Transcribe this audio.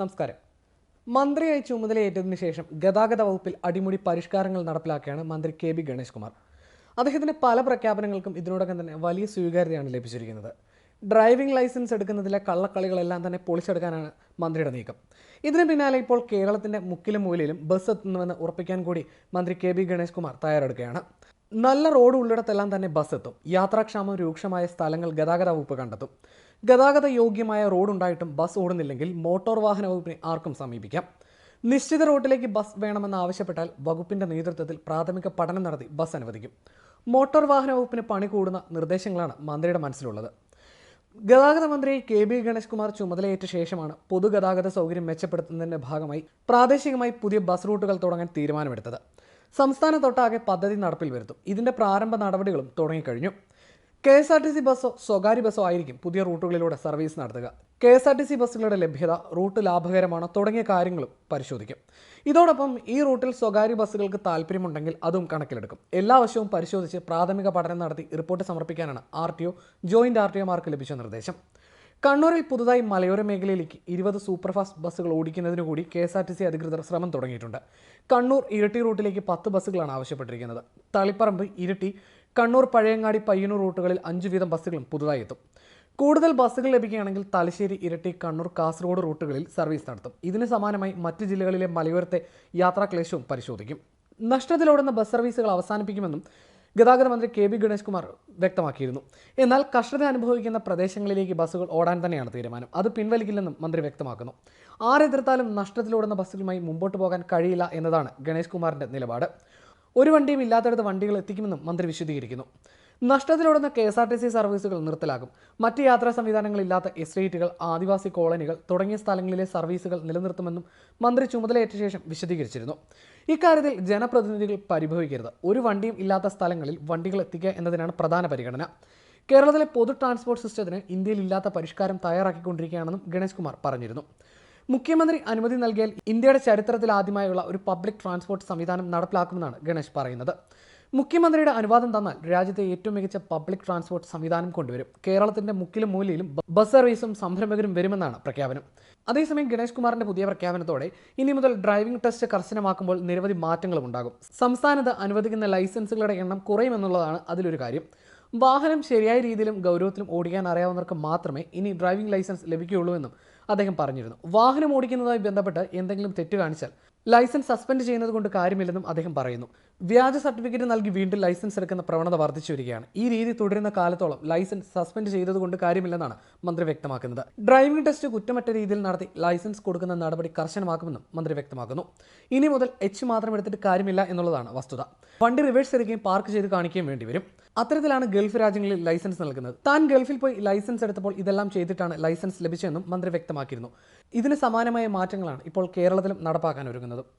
നമസ്കാരം. മന്ത്രിയായി ചുമതലയേറ്റതിനു ശേഷം ഗതാഗത വകുപ്പിൽ അടിമുടി പരിഷ്കാരങ്ങൾ നടപ്പിലാക്കുകയാണ് മന്ത്രി കെ ബി ഗണേഷ് കുമാർ അദ്ദേഹത്തിന്റെ പല പ്രഖ്യാപനങ്ങൾക്കും ഇതിനോടകം തന്നെ വലിയ സ്വീകാര്യതയാണ് ലഭിച്ചിരിക്കുന്നത്. ഡ്രൈവിംഗ് ലൈസൻസ് എടുക്കുന്നതിലെ കള്ളക്കളികളെല്ലാം തന്നെ പൊളിച്ചെടുക്കാനാണ് മന്ത്രിയുടെ നീക്കം. ഇതിനു പിന്നാലെ ഇപ്പോൾ കേരളത്തിന്റെ മുക്കിലും മൂലയിലും ബസ് എത്തുന്നുവെന്ന് ഉറപ്പിക്കാൻ കൂടി മന്ത്രി കെ ബി ഗണേഷ് കുമാർ തയ്യാറെടുക്കുകയാണ്. നല്ല റോഡ് ഉള്ളിടത്തെല്ലാം തന്നെ ബസ് എത്തും. യാത്രാക്ഷാമം രൂക്ഷമായ സ്ഥലങ്ങൾ ഗതാഗത വകുപ്പ് കണ്ടെത്തും. ഗതാഗത യോഗ്യമായ റോഡ് ഉണ്ടായിട്ടും ബസ് ഓടുന്നില്ലെങ്കിൽ മോട്ടോർ വാഹന വകുപ്പിനെ ആർക്കും സമീപിക്കാം. നിശ്ചിത റൂട്ടിലേക്ക് ബസ് വേണമെന്ന് ആവശ്യപ്പെട്ടാൽ വകുപ്പിന്റെ നേതൃത്വത്തിൽ പ്രാഥമിക പഠനം നടത്തി ബസ് അനുവദിക്കും. മോട്ടോർ വാഹന വകുപ്പിന് പണി കൂടുന്ന നിർദ്ദേശങ്ങളാണ് മന്ത്രിയുടെ മനസ്സിലുള്ളത്. ഗതാഗത മന്ത്രി കെ ബി ഗണേഷ് കുമാർ ചുമതലയേറ്റ ശേഷമാണ് പൊതുഗതാഗത സൗകര്യം മെച്ചപ്പെടുത്തുന്നതിന്റെ ഭാഗമായി പ്രാദേശികമായി പുതിയ ബസ് റൂട്ടുകൾ തുടങ്ങാൻ തീരുമാനമെടുത്തത്. സംസ്ഥാനത്തൊട്ടാകെ പദ്ധതി നടപ്പിൽ വരുത്തും. ഇതിന്റെ പ്രാരംഭ നടപടികളും തുടങ്ങിക്കഴിഞ്ഞു. K S R T C ബസ്സോ സ്വകാര്യ ബസ്സോ ആയിരിക്കും പുതിയ റൂട്ടുകളിലൂടെ സർവീസ് നടത്തുക. K S R T C ബസ്സുകളുടെ ലഭ്യത റൂട്ട് ലാഭകരമാണ്. തുടങ്ങിയ കാര്യങ്ങളും പരിശോധിക്കും. ഇതോടൊപ്പം ഈ റൂട്ടിൽ സ്വകാര്യ ബസ്സുകൾക്ക് താല്പര്യമുണ്ടെങ്കിൽ അതും കണക്കിലെടുക്കും. എല്ലാ വശവും പരിശോധിച്ച് പ്രാഥമിക പഠനം നടത്തി report സമർപ്പിക്കാനാണ് R T O joint R T ഒമാർക്ക് ലഭിച്ച നിർദ്ദേശം. കണ്ണൂരിൽ പുതുതായി മലയോര മേഖലയിലേക്ക് ഇരുപത് സൂപ്പർഫാസ്റ്റ് ബസ്സുകൾ ഓടിക്കുന്നതിനു കൂടി K S R T C അധികൃതർ ശ്രമം തുടങ്ങിയിട്ടുണ്ട്. കണ്ണൂർ ഇരട്ടി റൂട്ടിലേക്ക് പത്ത് ബസ്സുകളാണ് ആവശ്യപ്പെട്ടിരിക്കുന്നത്. തളിപ്പറമ്പ് ഇരട്ടി കണ്ണൂർ പഴയങ്ങാടി പയ്യന്നൂർ റൂട്ടുകളിൽ അഞ്ച് വീതം ബസ്സുകളും പുതുതായി എത്തും. കൂടുതൽ ബസ്സുകൾ ലഭിക്കുകയാണെങ്കിൽ തലശ്ശേരി ഇരട്ടി കണ്ണൂർ കാസർഗോഡ് റൂട്ടുകളിൽ സർവീസ് നടത്തും. ഇതിന് സമാനമായി മറ്റ് ജില്ലകളിലെ മലയോരത്തെ യാത്രാക്ലേശവും പരിശോധിക്കും. നഷ്ടത്തിലോടുന്ന ബസ് സർവീസുകൾ അവസാനിപ്പിക്കുമെന്നും ഗതാഗത മന്ത്രി കെ ബി ഗണേഷ് കുമാർ വ്യക്തമാക്കിയിരുന്നു. എന്നാൽ കഷ്ടത അനുഭവിക്കുന്ന പ്രദേശങ്ങളിലേക്ക് ബസ്സുകൾ ഓടാൻ തന്നെയാണ് തീരുമാനം. അത് പിൻവലിക്കില്ലെന്നും മന്ത്രി വ്യക്തമാക്കുന്നു. ആരെതിർത്താലും നഷ്ടത്തിലോടുന്ന ബസ്സുകളുമായി മുമ്പോട്ട് പോകാൻ കഴിയില്ല എന്നതാണ് ഗണേഷ് കുമാറിന്റെ നിലപാട്. ഒരു വണ്ടിയും ഇല്ലാത്തടത്ത് വണ്ടികൾ എത്തിക്കുമെന്നും മന്ത്രി വിശദീകരിക്കുന്നു. നഷ്ടത്തിലോടുന്ന K S R T C സർവീസുകൾ നിർത്തലാക്കും മറ്റ് യാത്രാ സംവിധാനങ്ങൾ സംവിധാനങ്ങളില്ലാത്ത എസ്റ്റേറ്റുകൾ ആദിവാസി കോളനികൾ തുടങ്ങിയ സ്ഥലങ്ങളിലെ സർവീസുകൾ നിലനിർത്തുമെന്നും മന്ത്രി ചുമതലയേറ്റ ശേഷം വിശദീകരിച്ചിരുന്നു. ഇക്കാര്യത്തിൽ ജനപ്രതിനിധികൾ പരിഭവിക്കരുത്. ഒരു വണ്ടിയും ഇല്ലാത്ത സ്ഥലങ്ങളിൽ വണ്ടികൾ എത്തിക്കുക എന്നതിനാണ് പ്രധാന പരിഗണന. കേരളത്തിലെ പൊതു ട്രാൻസ്പോർട്ട് സിസ്റ്റത്തിന് ഇന്ത്യയിൽ ഇല്ലാത്ത പരിഷ്കാരം തയ്യാറാക്കിക്കൊണ്ടിരിക്കുകയാണെന്നും ഗണേഷ് കുമാർ പറഞ്ഞിരുന്നു. മുഖ്യമന്ത്രി അനുമതി നൽകിയാൽ ഇന്ത്യയുടെ ചരിത്രത്തിൽ ആദ്യമായുള്ള ഒരു പബ്ലിക് ട്രാൻസ്പോർട്ട് സംവിധാനം നടപ്പിലാക്കുമെന്നാണ് ഗണേഷ് പറയുന്നത്. മുഖ്യമന്ത്രിയുടെ അനുവാദം തന്നാൽ രാജ്യത്തെ ഏറ്റവും മികച്ച പബ്ലിക് ട്രാൻസ്പോർട്ട് സംവിധാനം കൊണ്ടുവരും. കേരളത്തിന്റെ മുക്കിലും മൂലയിലും ബസ് സർവീസും സംരംഭകരും വരുമെന്നാണ് പ്രഖ്യാപനം. അതേസമയം ഗണേഷ് കുമാറിന്റെ പുതിയ പ്രഖ്യാപനത്തോടെ ഇനി മുതൽ ഡ്രൈവിംഗ് ടെസ്റ്റ് കർശനമാക്കുമ്പോൾ നിരവധി മാറ്റങ്ങളും ഉണ്ടാകും. സംസ്ഥാനത്ത് അനുവദിക്കുന്ന ലൈസൻസുകളുടെ എണ്ണം കുറയുമെന്നുള്ളതാണ് അതിലൊരു കാര്യം. വാഹനം ശരിയായ രീതിയിലും ഗൗരവത്തിലും ഓടിക്കാൻ അറിയാവുന്നവർക്ക് മാത്രമേ ഇനി ഡ്രൈവിംഗ് ലൈസൻസ് ലഭിക്കുകയുള്ളൂ എന്നും അദ്ദേഹം പറഞ്ഞിരുന്നു. വാഹനം ഓടിക്കുന്നതുമായി ബന്ധപ്പെട്ട് എന്തെങ്കിലും തെറ്റ് കാണിച്ചാൽ ലൈസൻസ് സസ്പെൻഡ് ചെയ്യുന്നത് കൊണ്ട് കാര്യമില്ലെന്നും അദ്ദേഹം പറയുന്നു. വ്യാജ സർട്ടിഫിക്കറ്റ് നൽകി വീണ്ടും ലൈസൻസ് എടുക്കുന്ന പ്രവണത വർദ്ധിച്ചു വരികയാണ് ഈ രീതി തുടരുന്ന കാലത്തോളം ലൈസൻസ് സസ്പെൻഡ് ചെയ്തത് കൊണ്ട് കാര്യമില്ലെന്നാണ് മന്ത്രി വ്യക്തമാക്കുന്നത്. ഡ്രൈവിംഗ് ടെസ്റ്റ് കുറ്റമറ്റ രീതിയിൽ നടത്തി ലൈസൻസ് കൊടുക്കുന്ന നടപടി കർശനമാക്കുമെന്നും മന്ത്രി വ്യക്തമാക്കുന്നു. ഇനി മുതൽ എച്ച് മാത്രം എടുത്തിട്ട് കാര്യമില്ല എന്നുള്ളതാണ് വസ്തുത. വണ്ടി റിവേഴ്സ് എടുക്കുകയും പാർക്ക് ചെയ്ത് കാണിക്കുകയും വേണ്ടി വരും. അത്തരത്തിലാണ് ഗൾഫ് രാജ്യങ്ങളിൽ ലൈസൻസ് നൽകുന്നത്. താൻ ഗൾഫിൽ പോയി ലൈസൻസ് എടുത്തപ്പോൾ ഇതെല്ലാം ചെയ്തിട്ടാണ് ലൈസൻസ് ലഭിച്ചതെന്നും മന്ത്രി വ്യക്തമാക്കിയിരുന്നു. ഇതിന് സമാനമായ മാറ്റങ്ങളാണ് ഇപ്പോൾ കേരളത്തിലും നടപ്പാക്കാൻ ഒരുങ്ങുന്നത്. കാണുന്നതും